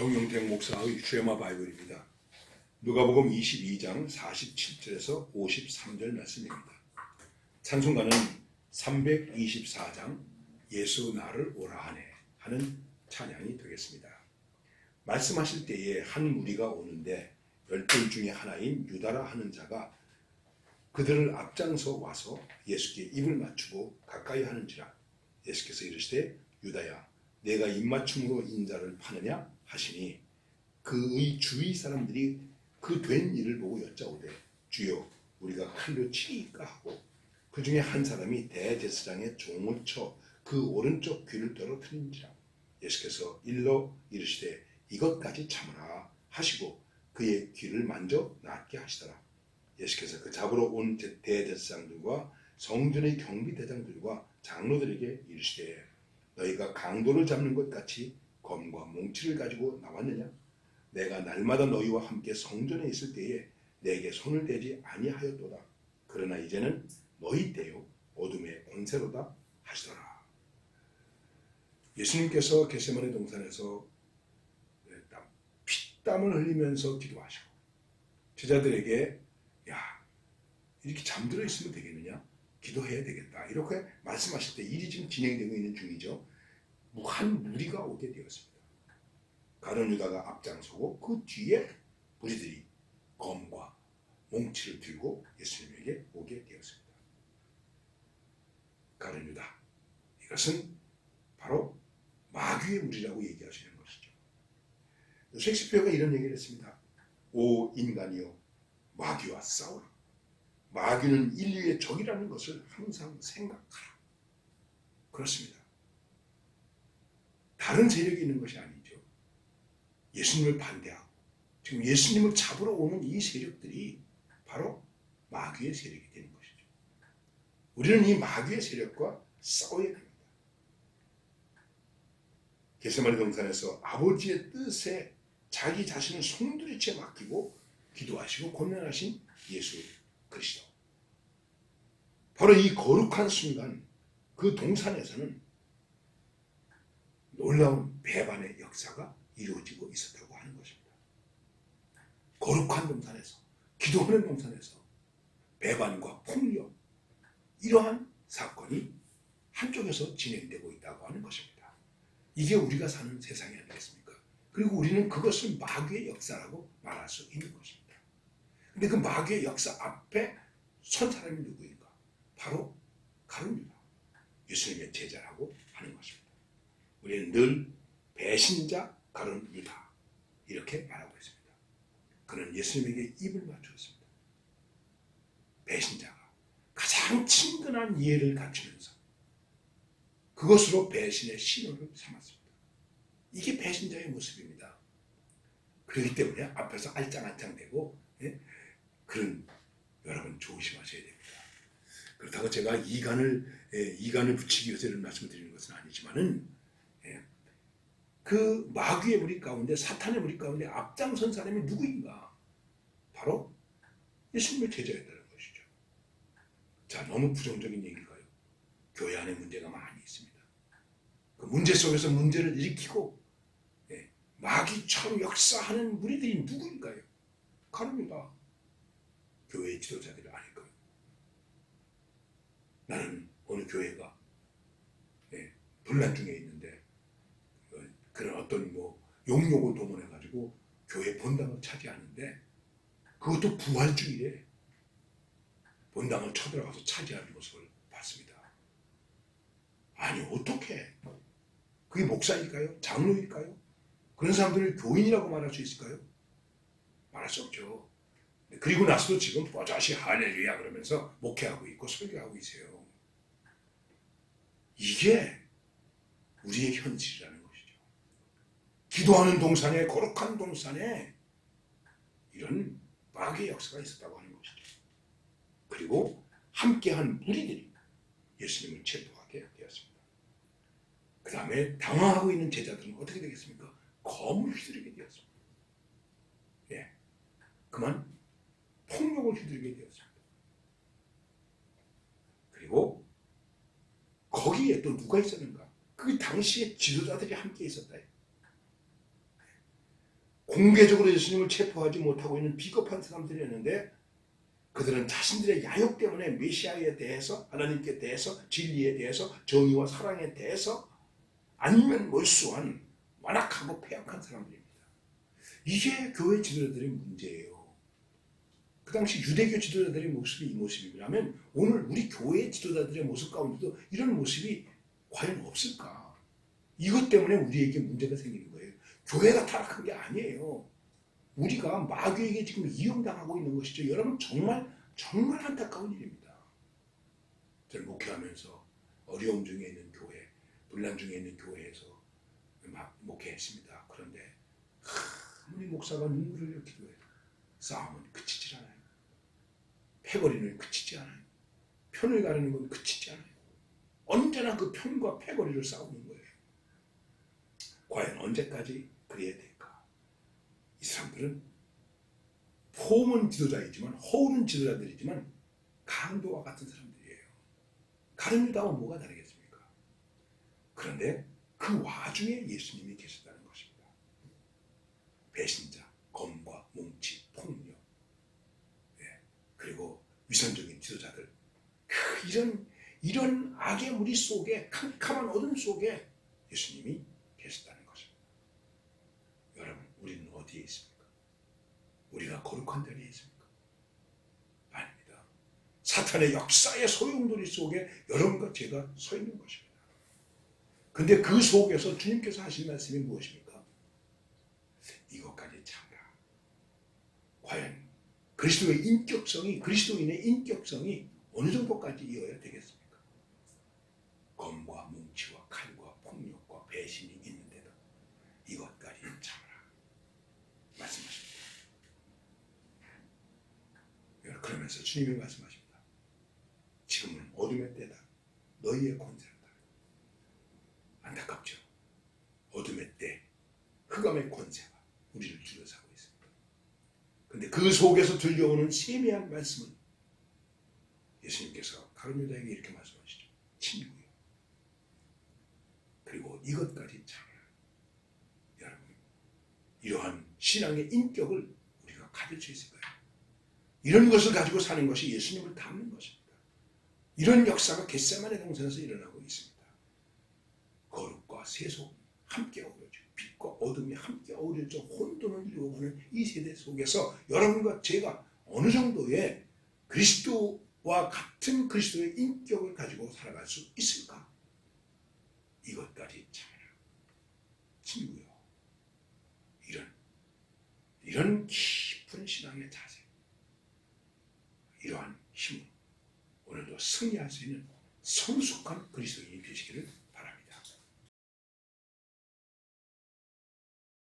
정용택 목사의 쉐마 바이블입니다. 누가복음 22장 47절에서 53절 말씀입니다. 찬송가는 324장 예수 나를 오라 하네 하는 찬양이 되겠습니다. 말씀하실 때에 한 무리가 오는데 열둘 중에 하나인 유다라 하는 자가 그들을 앞장서 와서 예수께 입을 맞추고 가까이 하는지라 예수께서 이르시되 유다야 내가 입맞춤으로 인자를 파느냐 하시니 그의 주위 사람들이 그 된 일을 보고 여짜오되 주여 우리가 칼로 치리까 하고 그 중에 한 사람이 대제사장의 종을 쳐 그 오른쪽 귀를 떨어뜨린지라. 예수께서 일러 이르시되 이것까지 참으라 하시고 그의 귀를 만져 낫게 하시더라. 예수께서 그 잡으러 온 대제사장들과 성전의 경비대장들과 장로들에게 이르시되 너희가 강도를 잡는 것 같이 검과 몽치를 가지고 나왔느냐? 내가 날마다 너희와 함께 성전에 있을 때에 내게 손을 대지 아니하였도다. 그러나 이제는 너희 때요 어둠의 권세로다 하시더라. 예수님께서 겟세마네 동산에서 피땀을 흘리면서 기도하시고 제자들에게 야 이렇게 잠들어 있으면 되겠느냐? 기도해야 되겠다. 이렇게 말씀하실 때 일이 지금 진행되고 있는 중이죠. 한 무리가 오게 되었습니다. 가룟 유다가 앞장서고 그 뒤에 무리들이 검과 몽치를 들고 예수님에게 오게 되었습니다. 가룟 유다 이것은 바로 마귀의 무리라고 얘기하시는 것이죠. 셰익스피어가 이런 얘기를 했습니다. 오 인간이여 마귀와 싸우라. 마귀는 인류의 적이라는 것을 항상 생각하라. 그렇습니다. 다른 세력이 있는 것이 아니죠. 예수님을 반대하고 지금 예수님을 잡으러 오는 이 세력들이 바로 마귀의 세력이 되는 것이죠. 우리는 이 마귀의 세력과 싸워야 됩니다. 게세마리 동산에서 아버지의 뜻에 자기 자신을 송두리째 맡기고 기도하시고 권면하신 예수 그리스도. 바로 이 거룩한 순간 그 동산에서는 놀라운 배반의 역사가 이루어지고 있었다고 하는 것입니다. 거룩한 동산에서 기도하는 동산에서 배반과 폭력 이러한 사건이 한쪽에서 진행되고 있다고 하는 것입니다. 이게 우리가 사는 세상이 아니겠습니까? 그리고 우리는 그것을 마귀의 역사라고 말할 수 있는 것입니다. 근데 그 마귀의 역사 앞에 선 사람이 누구인가? 바로 가룟유다. 예수님의 제자라고 하는 것입니다. 우리는 늘 배신자 가룟유다 이렇게 말하고 있습니다. 그는 예수님에게 입을 맞추었습니다. 배신자가 가장 친근한 이해를 갖추면서 그것으로 배신의 신호를 삼았습니다. 이게 배신자의 모습입니다. 그렇기 때문에 앞에서 알짱알짱대고 예? 그런 여러분 조심하셔야 됩니다. 그렇다고 제가 이간을 예, 이간을 붙이기 위해서 이런 말씀을 드리는 것은 아니지만은 예, 그 마귀의 무리 가운데 사탄의 무리 가운데 앞장선 사람이 누구인가? 바로 예수님의 제자였다는 것이죠. 자, 너무 부정적인 얘기일까요? 교회 안에 문제가 많이 있습니다. 그 문제 속에서 문제를 일으키고 예, 마귀처럼 역사하는 무리들이 누구인가요? 가릅니다. 교회 지도자들이 아닐까요? 나는 어느 교회가 예, 분란 중에 있는데 어, 그런 어떤 뭐 용역을 동원해 가지고 교회 본당을 차지하는데 그것도 부활 중이래. 본당을 쳐들어가서 차지하는 모습을 봤습니다. 아니 어떻게? 그게 목사일까요? 장로일까요? 그런 사람들을 교인이라고 말할 수 있을까요? 말할 수 없죠. 그리고 나서도 지금 뽀자시 할렐루야 그러면서 목회하고 있고 설교하고 있어요. 이게 우리의 현실이라는. 기도하는 동산에 거룩한 동산에 이런 마귀의 역사가 있었다고 하는 것이죠. 그리고 함께한 무리들이 예수님을 체포하게 되었습니다. 그 다음에 당황하고 있는 제자들은 어떻게 되겠습니까? 검을 휘두르게 되었습니다. 예, 그만 폭력을 휘두르게 되었습니다. 그리고 거기에 또 누가 있었는가? 그 당시에 지도자들이 함께 있었다. 공개적으로 예수님을 체포하지 못하고 있는 비겁한 사람들이었는데 그들은 자신들의 야욕 때문에 메시아에 대해서 하나님께 대해서 진리에 대해서 정의와 사랑에 대해서 아니면 몰수한 완악하고 폐역한 사람들입니다. 이게 교회 지도자들의 문제예요. 그 당시 유대교 지도자들의 모습이 이 모습이라면 오늘 우리 교회 지도자들의 모습 가운데도 이런 모습이 과연 없을까? 이것 때문에 우리에게 문제가 생기는 거예요. 교회가 타락한 게 아니에요. 우리가 마귀에게 지금 이용당하고 있는 것이죠. 여러분 정말 정말 안타까운 일입니다. 저는 목회하면서 어려움 중에 있는 교회, 분란 중에 있는 교회에서 막 목회했습니다. 그런데 아무리 목사가 눈물을 흘려 기도해도 싸움은 그치질 않아요. 패거리는 그치지 않아요. 편을 가르는 건 그치지 않아요. 언제나 그 편과 패거리를 싸우는 거예요. 과연 언제까지 그래야 될까? 이 사람들은 폼은 지도자이지만 허우는 지도자들이지만 강도와 같은 사람들이에요. 가룟유다와 뭐가 다르겠습니까? 그런데 그 와중에 예수님이 계셨다는 것입니다. 배신자, 검과 뭉치, 폭력, 예, 그리고 위선적인 지도자들 그 이런 이런 악의 무리 속에 캄캄한 어둠 속에 예수님이 계셨다는 것입니다. 여러분, 우리는 어디에 있습니까? 우리가 거룩한 자리에 있습니까? 아닙니다. 사탄의 역사의 소용돌이 속에 여러분과 제가 서 있는 것입니다. 근데 그 속에서 주님께서 하신 말씀이 무엇입니까? 이것까지 참라. 과연 그리스도의 인격성이 그리스도인의 인격성이 어느 정도까지 이어야 되겠습니까? 검과 뭉치와 칼과 폭력과 배신이 있는데도 이것까지 참으라 말씀하십니다. 여러분, 그러면서 주님이 말씀하십니다. 지금은 어둠의 때다. 너희의 권세다. 안타깝죠. 어둠의 때, 흑암의 권세가 우리를 둘러싸고 있습니다. 근데 그 속에서 들려오는 세미한 말씀은 예수님께서 가룟유다에게 이렇게 말씀하시죠. 친구요. 그리고 이것까지 참아라. 여러분, 이러한 신앙의 인격을 우리가 가질 수 있을까요? 이런 것을 가지고 사는 것이 예수님을 닮는 것입니다. 이런 역사가 겟세만의 동산에서 일어나고 있습니다. 거룩과 세속 함께 어우러져 빛과 어둠이 함께 어우러져 혼돈을 이루어가는 이 세대 속에서 여러분과 제가 어느 정도의 그리스도와 같은 그리스도의 인격을 가지고 살아갈 수 있을까? 이것까지 참아라. 친구요. 이런, 이런 깊은 신앙의 자세. 이러한 힘 오늘도 승리할 수 있는 성숙한 그리스도인이 되시기를